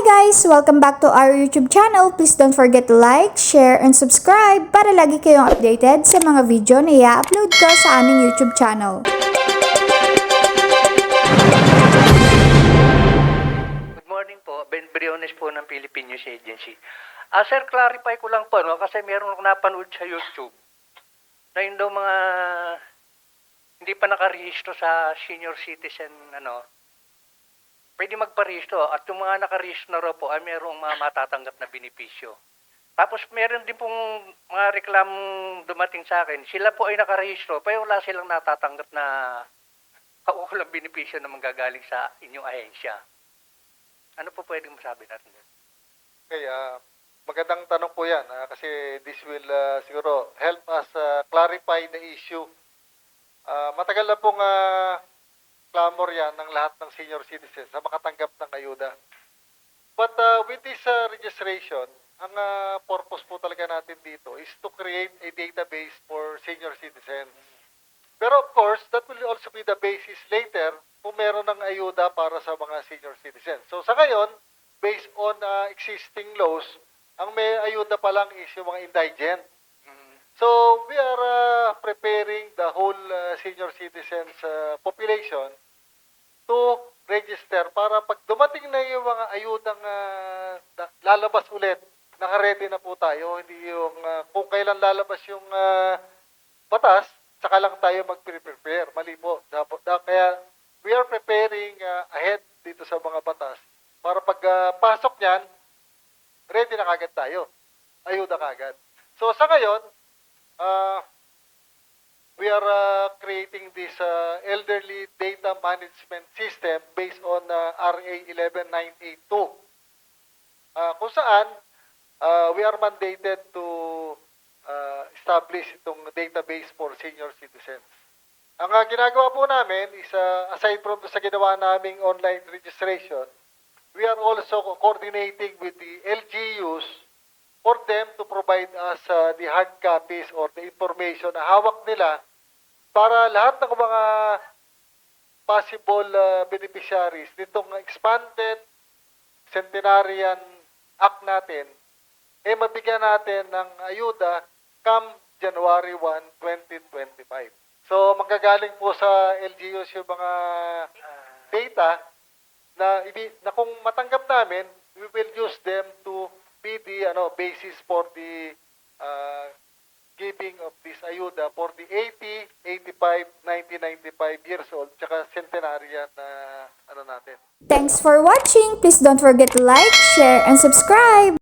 guys! Welcome back to our YouTube channel. Please don't forget to like, share, and subscribe para lagi kayong updated sa mga video na i-upload ko sa aming YouTube channel. Good morning po. Ben Briones po ng Philippine News Agency. Ah, sir, clarify ko lang po, no? Kasi meron akong napanood sa YouTube na yun daw mga hindi pa nakarehistro sa senior citizen, ano, pwede magparehistro. At yung mga nakarehistro na po, ay merong mga matatanggap na benepisyo. Tapos meron din pong mga reklamong dumating sa akin. Sila po ay nakarehistro, pero wala silang natatanggap na kaukulang benepisyo na manggagaling sa inyong ahensya. Ano po pwedeng masabi natin? doon? Okay, ah, magandang tanong po yan ah, kasi this will ah, siguro help us ah, clarify the issue. Ah, matagal na pong ah, clamor yan ng lahat ng senior citizens na makatanggap ng ayuda. But ah, with this ah, registration, ang ah, purpose po talaga natin dito is to create a database for senior citizens. Pero of course, that will also be the basis later kung meron ng ayuda para sa mga senior citizens. So sa ngayon, based on uh, existing laws, ang may ayuda pa lang is yung mga indigent. So we are uh, preparing the whole uh, senior citizens uh, population to register para pag dumating na yung mga ayudang uh, lalabas ulit, naka-ready na po tayo. Hindi yung uh, kung kailan lalabas yung uh, batas, saka lang tayo mag-prepare. Mali po. Kaya we are preparing uh, ahead dito sa mga batas para pag uh, pasok niyan, ready na kagad tayo. Ayuda kagad. So sa ngayon, uh, we are uh, creating this uh, elderly data management system based on uh, RA 11982. Uh, kung saan uh, we are mandated to uh, establish itong database for senior citizens. Ang uh, ginagawa po namin is uh, aside from sa ginawa naming online registration, we are also coordinating with the for them to provide us uh, the hard copies or the information na hawak nila para lahat ng mga possible uh, beneficiaries nitong expanded centenarian act natin, eh mabigyan natin ng ayuda come January 1, 2025. So magagaling po sa LGUs yung mga data na, na kung matanggap namin, we will use them to the ano, basis for the uh, giving of this ayuda for the 80, 85, 90, 95 years old, tsaka centenarian na ano natin. Thanks for watching! Please don't forget to like, share, and subscribe!